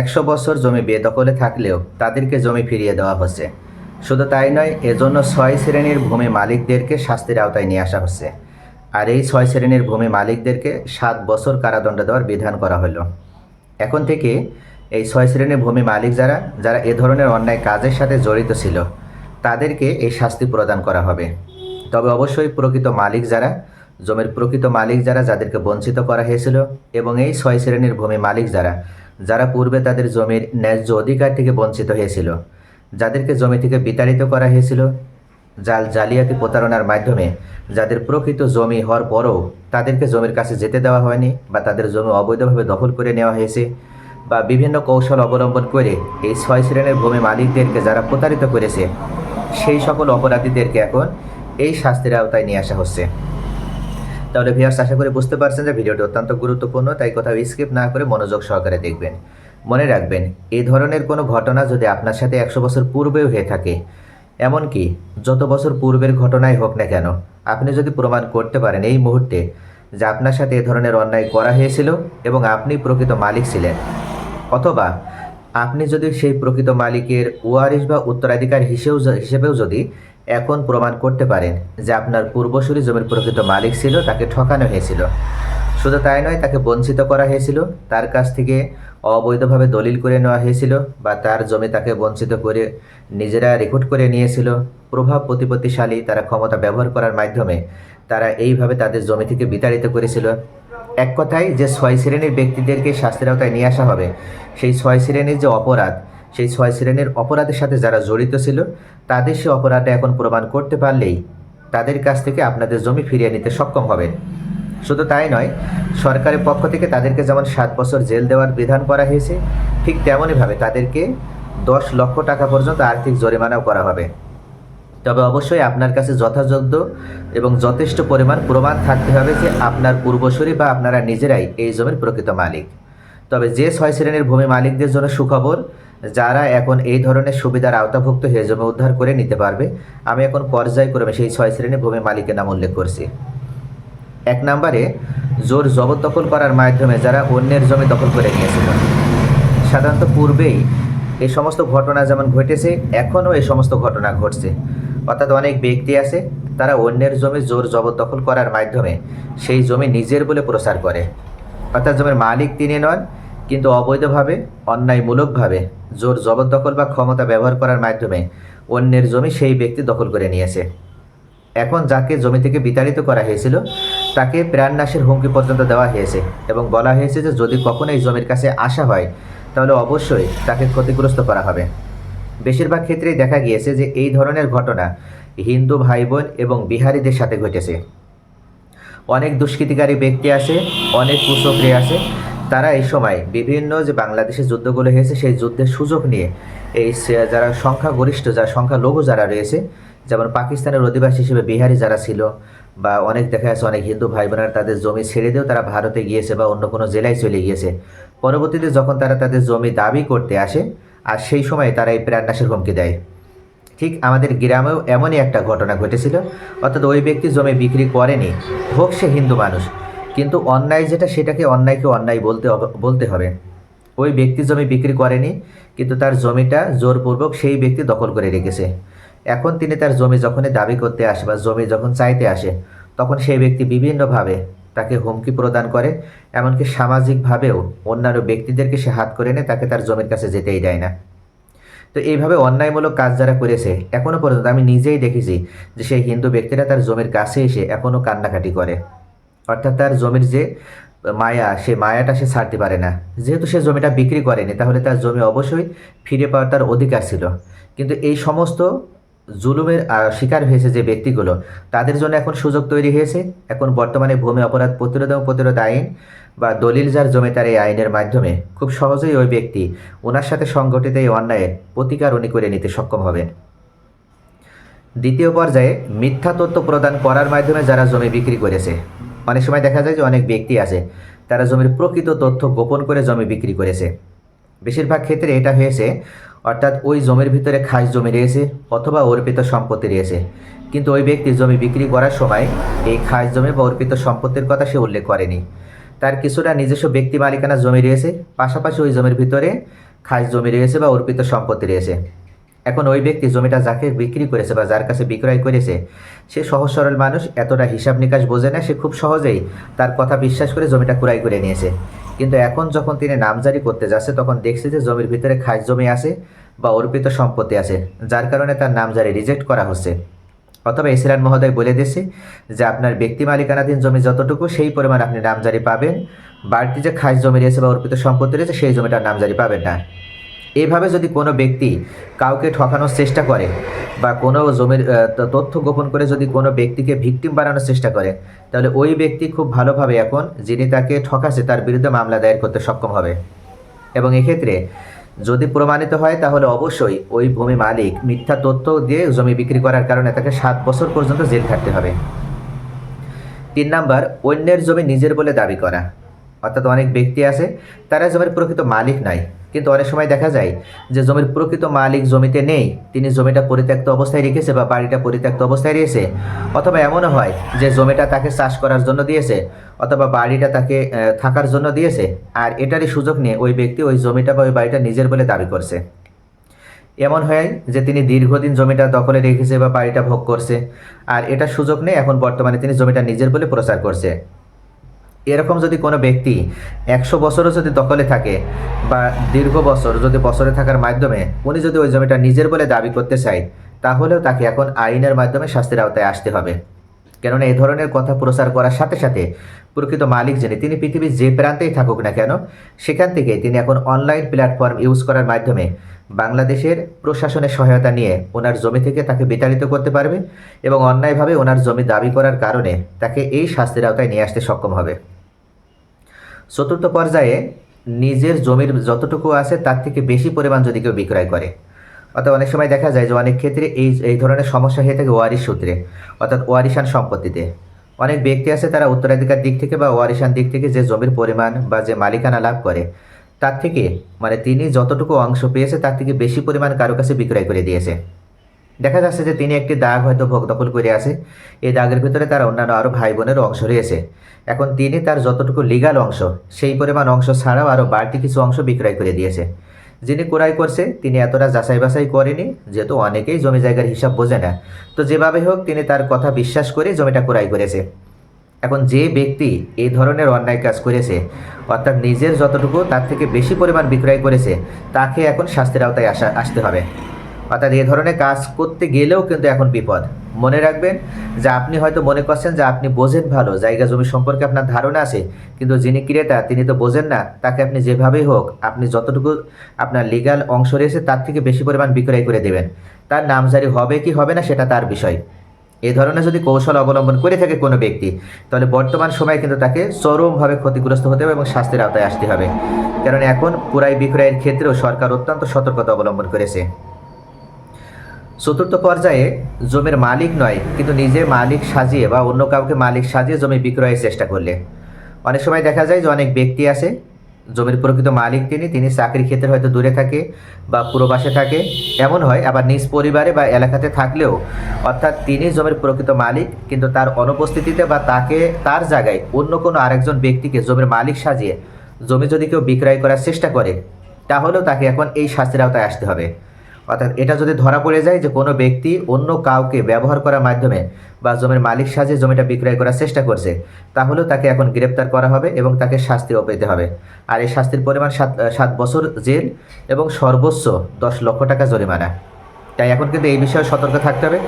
একশো বছর জমি বেদখলে থাকলেও তাদেরকে জমি ফিরিয়ে দেওয়া হচ্ছে। শুধু তাই নয়, এজন্য ছয় শ্রেণির ভূমি মালিকদেরকে শাস্তির আওতায় নিয়ে আসা হচ্ছে। আর এই ছয় শ্রেণির ভূমি মালিকদেরকে সাত বছর কারাদণ্ড দেওয়ার বিধান করা হলো। এখন থেকে এই ছয় শ্রেণির ভূমি মালিক যারা যারা এ ধরনের অন্যায় কাজের সাথে জড়িত ছিল, তাদেরকে এই শাস্তি প্রদান করা হবে। তবে অবশ্যই প্রকৃত মালিক যারা, জমির প্রকৃত মালিক যারা, যাদেরকে বঞ্চিত করা হয়েছিল, এবং এই ছয় শ্রেণির ভূমি মালিক যারা যারা পূর্বে তাদের জমির ন্যায্য অধিকার থেকে বঞ্চিত হয়েছিল, যাদেরকে জমি থেকে বিতাড়িত করা হয়েছিল, জাল জালিয়াতি প্রতারণার মাধ্যমে, যাদের প্রকৃত জমি হওয়ার পরও তাদেরকে জমির কাছে যেতে দেওয়া হয়নি বা তাদের জমি অবৈধভাবে দখল করে নেওয়া হয়েছে বা বিভিন্ন কৌশল অবলম্বন করে এই ছয় শ্রেণির ভূমি মালিকদেরকে যারা প্রতারিত করেছে, সেই সকল অপরাধীদেরকে এখন এই শাস্তির আওতায় নিয়ে আসা হচ্ছে। তাহলে ভিউয়ার্স আশা করি বুঝতে পারছেন যে ভিডিওটি অত্যন্ত গুরুত্বপূর্ণ, তাই কোথাও স্কিপ না করে মনোযোগ সহকারে দেখবেন। মনে রাখবেন, এই ধরনের কোনো ঘটনা যদি আপনার সাথে একশো বছর পূর্বেও হয়ে থাকে, এমনকি যত বছর পূর্বের ঘটনাই হোক না কেন, আপনি যদি প্রমাণ করতে পারেন এই মুহূর্তে যে আপনার সাথে এ ধরনের অন্যায় করা হয়েছিল এবং আপনি প্রকৃত মালিক ছিলেন। অথবা আপনি যদি সেই প্রকৃত মালিকের ওয়ারিশ বা উত্তরাধিকার হিসেবেও হিসেবেও যদি এখন প্রমাণ করতে পারেন যে আপনার পূর্বসূরি জমির প্রকৃত মালিক ছিল, তাকে ঠকানো হয়েছিল। শুধু তাই নয়, তাকে বঞ্চিত করা হয়েছিল, তার কাছ থেকে অবৈধভাবে দলিল করে নেওয়া হয়েছিল বা তার জমি তাকে বঞ্চিত করে নিজেরা রেকর্ড করে নিয়েছিল। প্রভাব প্রতিপত্তিশালী তারা ক্ষমতা ব্যবহার করার মাধ্যমে তারা এইভাবে তাদের জমি থেকে বিতাড়িত করেছিল। এক কথায়, যে ছয় শ্রেণির ব্যক্তিদেরকে শাস্তির আওতায় নিয়ে আসা হবে, সেই ছয় শ্রেণির যে অপরাধ সেই ছয় শ্রেণির অপরাধের সাথে যারা জড়িত ছিল, তাদের সে অপরাধটা এখন প্রমাণ করতে পারলেই তাদের কাছ থেকে আপনাদের জমি ফিরিয়ে নিতে সক্ষম হবেন। শুধু তাই নয়, সরকারের পক্ষ থেকে তাদেরকে যেমন সাত বছর জেল দেওয়ার বিধান করা হয়েছে, ঠিক তেমনইভাবে তাদেরকে দশ লক্ষ টাকা পর্যন্ত আর্থিক জরিমানাও করা হবে। তবে অবশ্যই আপনার কাছে যথাযোগ্য এবং যথেষ্ট পরিমাণ প্রমাণ থাকতে হবে যে আপনার পূর্বসূরি বা আপনারা নিজেরাই এই জমির প্রকৃত মালিক। তবে যে ছয় শ্রেণির ভূমি মালিকদের জন্য সুখবর যারা এখন এই ধরনের সুবিধার আওতাভুক্ত হয়ে জমি উদ্ধার করে নিতে পারবে, আমি এখন পর্যায়ক্রমে সেই ছয় শ্রেণির ভূমি মালিকের নাম উল্লেখ করছি। এক নম্বরে, জোর জবরদখল করার মাধ্যমে যারা অন্যের জমি দখল করে নিয়েছিল। সাধারণত পূর্বেই এই সমস্ত ঘটনা যেমন ঘটেছে, এখনও এই সমস্ত ঘটনা ঘটছে। অর্থাৎ অনেক ব্যক্তি আছে, তারা অন্যের জমি জোর জবরদখল করার মাধ্যমে সেই জমি নিজের বলে প্রচার করে। অর্থাৎ জমির মালিক তিনি নন, কিন্তু অবৈধভাবে, অন্যায়মূলকভাবে জোর জবরদখল বা ক্ষমতা ব্যবহার করার মাধ্যমে অন্যের জমি সেই ব্যক্তি দখল করে নিয়েছে। এখন যাকে জমি থেকে বিতাড়িত করা হয়েছিল, তাকে প্রাণনাশের হুমকি পর্যন্ত দেওয়া হয়েছে এবং বলা হয়েছে যে যদি কখনো এই জমির কাছে আসা হয়, তাহলে অবশ্যই তাকে ক্ষতিগ্রস্ত করা হবে। বেশিরভাগ ক্ষেত্রেই দেখা গিয়েছে যে এই ধরনের ঘটনা হিন্দু ভাই বোন এবং বিহারিদের সাথে ঘটেছে। অনেক দুষ্কৃতিকারী ব্যক্তি আছে, অনেক কুচক্রী আছে তারা এই সময় বিভিন্ন যে বাংলাদেশে যুদ্ধগুলো হয়েছে, সেই যুদ্ধের সুযোগ নিয়ে এই যারা সংখ্যাগরিষ্ঠ যারা সংখ্যালঘু যারা রয়েছে, যেমন পাকিস্তানের অধিবাসী হিসেবে বিহারি যারা ছিল বা অনেক দেখা যাচ্ছে অনেক হিন্দু ভাই বোনেরা তাদের জমি ছেড়ে দিয়েও তারা ভারতে গিয়েছে বা অন্য কোনো জেলায় চলে গিয়েছে। পরবর্তীতে যখন তারা তাদের জমি দাবি করতে আসে, আর সেই সময় তারা এই প্রাণনাশের হুমকি দেয়। ঠিক আমাদের গ্রামেও এমনই একটা ঘটনা ঘটেছিল। অর্থাৎ ওই ব্যক্তি জমি বিক্রি করেনি, হোক সে হিন্দু মানুষ। কিন্তু অন্যায় যেটা, সেটাকে অন্যায়কে অন্যায় বলতে বলতে হবে। ওই ব্যক্তি জমি বিক্রি করেনি, কিন্তু তার জমিটা জোরপূর্বক সেই ব্যক্তি দখল করে রেখেছে। এখন তিনি তার জমি যখনই দাবি করতে আসে বা জমি যখন চাইতে আসে, তখন সেই ব্যক্তি বিভিন্নভাবে তাকে হুমকি প্রদান করে, এমনকি সামাজিকভাবেও অন্যান্য ব্যক্তিদেরকে সে হাত করে এনে তাকে তার জমির কাছে যেতেই দেয় না। তো এইভাবে অন্যায়মূলক কাজ যারা করেছে এখনও পর্যন্ত আমি নিজেই দেখেছি যে সেই হিন্দু ব্যক্তিরা তার জমির কাছে এসে এখনও কান্নাকাটি করে। অর্থাৎ তার জমির যে মায়া, সে মায়াটা সে ছাড়তে পারে না। যেহেতু সে জমিটা বিক্রি করেনি, তাহলে তার জমি অবশ্যই ফিরে পাওয়ার তার অধিকার ছিল। কিন্তু এই সমস্ত জুলুমের শিকার হয়েছে যে ব্যক্তিগুলো, তাদের জন্য এখন সুযোগ তৈরি হয়েছে। এখন বর্তমানে ভূমি অপরাধ প্রতিরোধ এবং প্রতিরোধ আইন বা দলিল যার জমি তার এই আইনের মাধ্যমে খুব সহজেই ওই ব্যক্তি ওনার সাথে সংগঠিত এই অন্যায়ের প্রতিকার উনি করে নিতে সক্ষম হবেন। দ্বিতীয় পর্যায়ে মিথ্যা তথ্য প্রদান করার মাধ্যমে যারা জমি বিক্রি করেছে অনেক সময় দেখা যায় যে অনেক ব্যক্তি আছে, তারা জমির প্রকৃত তথ্য গোপন করে জমি বিক্রি করেছে। বেশিরভাগ ক্ষেত্রে এটা হয়েছে, অর্থাৎ ওই জমির ভিতরে খাস জমি রয়েছে অথবা অর্পিত সম্পত্তি রয়েছে। কিন্তু ওই ব্যক্তি জমি বিক্রি করার সময় এই খাস জমি বা অর্পিত সম্পত্তির কথা সে উল্লেখ করেনি। তার কিছুটা নিজস্ব ব্যক্তি মালিকানা জমি রয়েছে, পাশাপাশি ওই জমির ভিতরে খাস জমি রয়েছে বা অর্পিত সম্পত্তি রয়েছে। এখন ওই ব্যক্তি জমিটা যাকে বিক্রি করেছে বা যার কাছে বিক্রয় করেছে, সে সহজ সরল মানুষ, এতটা হিসাব নিকাশ বোঝে না, সে খুব সহজেই তার কথা বিশ্বাস করে জমিটা ক্রয় করে নিয়েছে। কিন্তু এখন যখন তিনি নামজারি করতে যাচ্ছে, তখন দেখছে যে জমির ভিতরে খাস জমি আছে বা অর্পিত সম্পত্তি আছে, যার কারণে তার নামজারি রিজেক্ট করা হচ্ছে। অথবা এসিলান মহোদয় বলে দিয়েছে যে, আপনার ব্যক্তি মালিকানাধীন জমি যতটুকু, সেই পরিমাণ আপনি নামজারি পাবেন। বাড়তি যে খাস জমি রয়েছে বা অর্পিত সম্পত্তি রয়েছে, সেই জমিটার নামজারি পাবেন না। এইভাবে যদি কোনো ব্যক্তি কাউকে ঠকানোর চেষ্টা করে বা কোনো জমির তথ্য গোপন করে যদি কোনো ব্যক্তিকে ভিকটিম বানানোর চেষ্টা করে, তাহলে ওই ব্যক্তি খুব ভালোভাবে এখন যিনি তাকে ঠকাছে তার বিরুদ্ধে মামলা দায়ের করতে সক্ষম হবে। এবং এক্ষেত্রে যদি প্রমাণিত হয়, তাহলে অবশ্যই ওই ভূমি মালিক মিথ্যা তথ্য দিয়ে জমি বিক্রি করার কারণে তাকে সাত বছর পর্যন্ত জেল খাটতে হবে। তিন নাম্বার, অন্যের জমি নিজের বলে দাবি করা। অর্থাৎ অনেক ব্যক্তি আছে, তারা জমির প্রকৃত মালিক নয়। কিন্তু অনেক সময় দেখা যায় যে জমির প্রকৃত মালিক জমিতে নেই, তিনি জমিটা পরিত্যক্ত অবস্থায় রেখেছে বা বাড়িটা পরিত্যক্ত অবস্থায় রয়েছে। অথবা এমনও হয় যে জমিটা তাকে চাষ করার জন্য দিয়েছে অথবা বাড়িটা তাকে থাকার জন্য দিয়েছে, আর এটারই সুযোগ নিয়ে ওই ব্যক্তি ওই জমিটা বা ওই বাড়িটা নিজের বলে দাবি করছে। এমন হয় যে তিনি দীর্ঘদিন জমিটা দখলে রেখেছে বা বাড়িটা ভোগ করছে, আর এটা সুযোগ নেই এখন বর্তমানে তিনি জমিটা নিজের বলে প্রচার করছে। এরকম যদি কোনো ব্যক্তি একশো বছরও যদি দখলে থাকে বা দীর্ঘ বছর যদি বছরে থাকার মাধ্যমে উনি যদি ওই জমিটা নিজের বলে দাবি করতে চায়, তাহলেও তাকে এখন আইনের মাধ্যমে শাস্তির আওতায় আসতে হবে। কেননা এই ধরনের কথা প্রচার করার সাথে সাথে প্রকৃত মালিক যিনি, তিনি পৃথিবীর যে প্রান্তেই থাকুক না কেন, সেখান থেকে তিনি এখন অনলাইন প্ল্যাটফর্ম ইউজ করার মাধ্যমে বাংলাদেশের প্রশাসনের সহায়তা নিয়ে ওনার জমি থেকে তাকে বিতাড়িত করতে পারবে এবং অন্যায়ভাবে ওনার জমি দাবি করার কারণে তাকে এই শাস্তির আওতায় নিয়ে আসতে সক্ষম হবে। চতুর্থ পর্যায়ে নিজের জমির যতটুকু আছে তার থেকে বেশি পরিমাণ যদি কেউ বিক্রয় করে। অর্থাৎ অনেক সময় দেখা যায় যে অনেক ক্ষেত্রে এই এই ধরনের সমস্যা হয়ে থাকে ওয়ারিশ সূত্রে, অর্থাৎ ওয়ারিশান সম্পত্তিতে। অনেক ব্যক্তি আছে তারা উত্তরাধিকার দিক থেকে বা ওয়ারিশান দিক থেকে যে জমির পরিমাণ বা যে মালিকানা লাভ করে তার থেকে মানে তিনি যতটুকু অংশ পেয়েছে, তার থেকে বেশি পরিমাণ কারও কাছে বিক্রয় করে দিয়েছে। দেখা যাচ্ছে যে তিনি একটি দাগ হয়তো ভোগ দখল করে আছে। এই দাগের ভিতরে তার অন্যান্য আরও ভাই বোনের অংশ রয়েছে। এখন তিনি তার যতটুকু লিগাল অংশ, সেই পরিমাণ অংশ ছাড়াও আরও বাড়তি কিছু অংশ বিক্রয় করে দিয়েছে। যিনি ক্রয় করছে, তিনি এতটা যাচাই বাছাই করেনি, যেহেতু অনেকেই জমি জায়গার হিসাব বোঝে না। তো যেভাবে হোক, তিনি তার কথা বিশ্বাস করে জমিটা ক্রয় করেছে। এখন যে ব্যক্তি এই ধরনের অন্যায় কাজ করেছে, অর্থাৎ নিজের যতটুকু তার থেকে বেশি পরিমাণ বিক্রয় করেছে, তাকে এখন শাস্তির আওতায় আসা, আসতে হবে। অর্থাৎ এ ধরনের কাজ করতে গেলেও কিন্তু এখন বিপদ। মনে রাখবেন যে আপনি হয়তো মনে করছেন যে আপনি বোঝেন ভালো, জায়গা জমি সম্পর্কে আপনার ধারণা আছে, কিন্তু যিনি ক্রেতা তিনি তো বোঝেন না, তাকে আপনি যেভাবেই হোক আপনি যতটুকু আপনার লিগাল অংশ রয়েছে তার থেকে বেশি পরিমাণ বিক্রয় করে দেবেন। তার নামজারি হবে কি হবে না সেটা তার বিষয়। এই ধরনের যদি কৌশল অবলম্বন করে থাকে কোনো ব্যক্তি, তাহলে বর্তমান সময়ে কিন্তু তাকে চরমভাবে ক্ষতিগ্রস্ত হতে হবে এবং শাস্তির আওতায় আসতে হবে। কারণ এখন পুরাই বিক্রয়ের ক্ষেত্রেও সরকার অত্যন্ত সতর্কতা অবলম্বন করেছে। চতুর্থ পর্যায়ে জমির মালিক নয়, কিন্তু নিজে মালিক সাজিয়ে বা অন্য কাউকে মালিক সাজিয়ে জমি বিক্রয়ের চেষ্টা করলে। অনেক সময় দেখা যায় যে অনেক ব্যক্তি আছে জমির প্রকৃত মালিক তিনি তিনি চাকরির ক্ষেত্রে হয়তো দূরে থাকে বা পুরোবাসে থাকে। এমন হয়, আবার নিজ পরিবারে বা এলাকাতে থাকলেও, অর্থাৎ তিনি জমির প্রকৃত মালিক, কিন্তু তার অনুপস্থিতিতে বা তাকে, তার জায়গায় অন্য কোনো আরেকজন ব্যক্তিকে জমির মালিক সাজিয়ে, জমি যদি কেউ বিক্রয় করার চেষ্টা করে, তাহলেও তাকে এখন এই শাস্তির আওতায় আসতে হবে। অর্থাৎ এটা যদি ধরা পড়ে যায় যে কোনো ব্যক্তি অন্য কাউকে ব্যবহার করার মাধ্যমে বা জমির মালিক সাজিয়ে জমিটা বিক্রয় করার চেষ্টা করছে, তাহলেও তাকে এখন গ্রেপ্তার করা হবে এবং তাকে শাস্তিও পেতে হবে। আর এই শাস্তির পরিমাণ সাত সাত বছর জেল এবং সর্বোচ্চ দশ লক্ষ টাকা জরিমানা। তাই এখন কিন্তু এই বিষয়ে সতর্ক থাকতে হবে।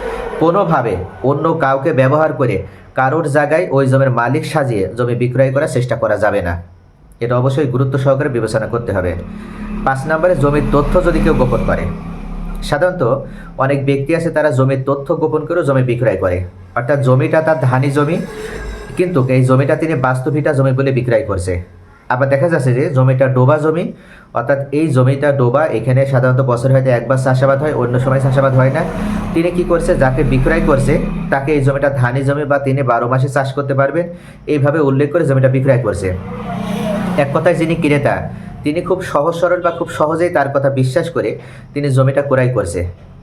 কোনোভাবে অন্য কাউকে ব্যবহার করে কারোর জায়গায় ওই জমির মালিক সাজিয়ে জমি বিক্রয় করার চেষ্টা করা যাবে না। এটা অবশ্যই গুরুত্ব সহকারে বিবেচনা করতে হবে। পাঁচ নম্বরে জমির তথ্য যদি কেউ গোপন করে সাধারণত অনেক ব্যক্তি আছে তারা জমির তথ্য গোপন করে জমি বিক্রয় করে। অর্থাৎ জমিটা তার ধানি জমি, কিন্তু এই জমিটা তিনি বাস্তবিটা জমি বলে বিক্রয় করছে। আবার দেখা যাচ্ছে যে জমিটা ডোবা জমি, অর্থাৎ এই জমিটা ডোবা এখানে সাধারণত বছরে হয়তো একবার চাষাবাদ হয়, অন্য সময় চাষাবাদ হয় না। তিনি কি করছে, যাকে বিক্রয় করছে, তাকে এই জমিটা ধানি জমি বা তিনি বারো মাসে চাষ করতে পারবেন। এইভাবে উল্লেখ করে জমিটা বিক্রয় করছে। এক কথায় যিনি ক্রেতা তিনি খুব সহজ সরল বা খুব সহজেই তার কথা বিশ্বাস করে তিনি জমিটা ক্রয় করছে।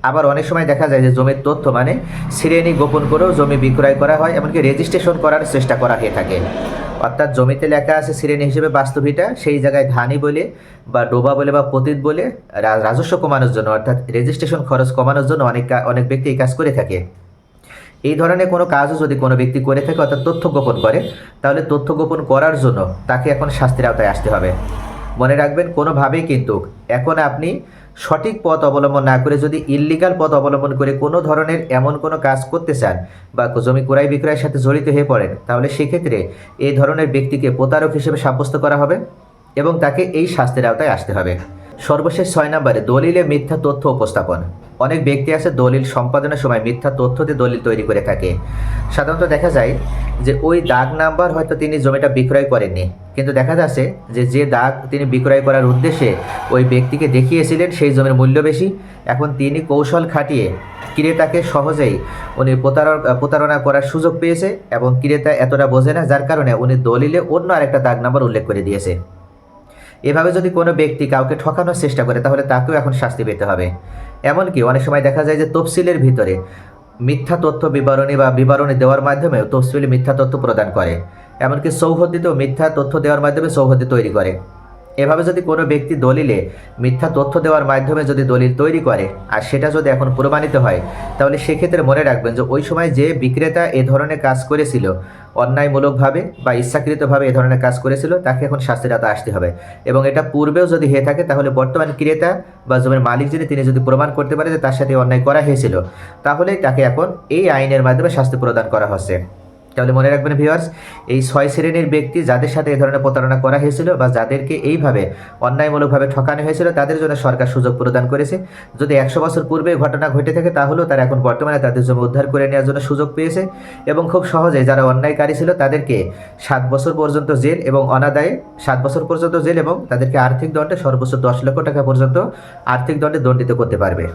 আবার অনেক সময় দেখা যায় যে জমির তথ্য মানে শ্রেণি গোপন করেও জমি বিক্রয় করা হয়, এমনকি রেজিস্ট্রেশন করার চেষ্টা করা হয়ে থাকে। অর্থাৎ জমিতে লেখা আছে শ্রেণি হিসেবে বাস্তবিটা সেই জায়গায় ধানি বলে বা ডোবা বলে বা পতিত বলে রাজস্ব কমানোর জন্য, অর্থাৎ রেজিস্ট্রেশন খরচ কমানোর জন্য অনেক অনেক ব্যক্তি এই কাজ করে থাকে। এই ধরনের কোনো কাজও যদি কোনো ব্যক্তি করে থাকে, অর্থাৎ তথ্য গোপন করে, তাহলে তথ্য গোপন করার জন্য তাকে এখন শাস্তির আওতায় আসতে হবে। মনে রাখবেন, কোনোভাবেই কিন্তু এখন আপনি সঠিক পথ অবলম্বন না করে যদি ইল্লিগাল পথ অবলম্বন করে কোনো ধরনের এমন কোনো কাজ করতে চান বা জমি ক্রয় বিক্রয়ের সাথে জড়িত হয়ে পড়েন, তাহলে সেক্ষেত্রে এই ধরনের ব্যক্তিকে প্রতারক হিসেবে সাব্যস্ত করা হবে এবং তাকে এই শাস্তির আওতায় আসতে হবে। সর্বশেষ ছয় নম্বরে দলিলে মিথ্যা তথ্য উপস্থাপন। অনেক ব্যক্তি আছে দলিল সম্পাদনের সময় মিথ্যা তথ্য দিয়ে দলিল তৈরি করে থাকে। সাধারণত দেখা যায় যে ওই দাগ নাম্বার হয়তো তিনি জমিটা বিক্রয় করেননি। কিন্তু দেখা যাচ্ছে যে যে দাগ তিনি বিক্রয় করার উদ্দেশ্যে ওই ব্যক্তিকে দেখিয়েছিলেন সেই জমির মূল্য বেশি। এখন তিনি কৌশল খাটিয়ে ক্রেতাকে সহজেই উনি প্রতারণ, প্রতারণা করার সুযোগ পেয়েছে এবং ক্রেতা এতটা বোঝে না, যার কারণে উনি দলিলে অন্য আরেকটা দাগ নাম্বার উল্লেখ করে দিয়েছে। এভাবে যদি কোনো ব্যক্তি কাউকে ঠকানোর চেষ্টা করে, তাহলে তাকেও এখন শাস্তি পেতে হবে। এমনকি অনেক সময় দেখা যায় যে তফসিলের ভিতরে মিথ্যা তথ্য বিবরণী বা বিবরণী দেওয়ার মাধ্যমেও তফসিলি মিথ্যা তথ্য প্রদান করে। এমনকি সৌহদ্দিতেও মিথ্যা তথ্য দেওয়ার মাধ্যমে সৌহদ্দি তৈরি করে। এভাবে যদি কোনো ব্যক্তি দলিলে মিথ্যা তথ্য দেওয়ার মাধ্যমে যদি দলিল তৈরি করে, আর সেটা যদি এখন প্রমাণিত হয়, তাহলে সেক্ষেত্রে মনে রাখবেন যে ওই সময় যে বিক্রেতা এ ধরনের কাজ করেছিল, অন্যায়মূলকভাবে বা ইচ্ছাকৃতভাবে এ ধরনের কাজ করেছিল, তাকে এখন শাস্তির আওতায় আসতে হবে। এবং এটা পূর্বেও যদি হয়ে থাকে, তাহলে বর্তমান ক্রেতা বা জমির মালিক যিনি তিনি যদি প্রমাণ করতে পারে যে তার সাথে অন্যায় করা হয়েছিল, তাহলেই তাকে এখন এই আইনের মাধ্যমে শাস্তি প্রদান করা হচ্ছে। তাহলে মনে রাখবেন ভিউয়ার্স এই ছয় শ্রেণির ব্যক্তি যাদের সাথে এই ধরনের প্রতারণা করা হয়েছিল বা যাদেরকে এইভাবে অন্যায়মূলকভাবে ঠকানো হয়েছিল, তাদের জন্য সরকার সুযোগ প্রদান করেছে। যদি একশো বছর পূর্বে ঘটনা ঘটে থাকে, তাহলেও তারা এখন বর্তমানে তাদের জমি উদ্ধার করে নেওয়ার জন্য সুযোগ পেয়েছে এবং খুব সহজে যারা অন্যায়কারী ছিল, তাদেরকে সাত বছর পর্যন্ত জেল এবং অনাদায়ে সাত বছর পর্যন্ত জেল এবং তাদেরকে আর্থিক দণ্ডে সর্বোচ্চ দশ লক্ষ টাকা পর্যন্ত আর্থিক দণ্ডে দণ্ডিত করতে পারবে।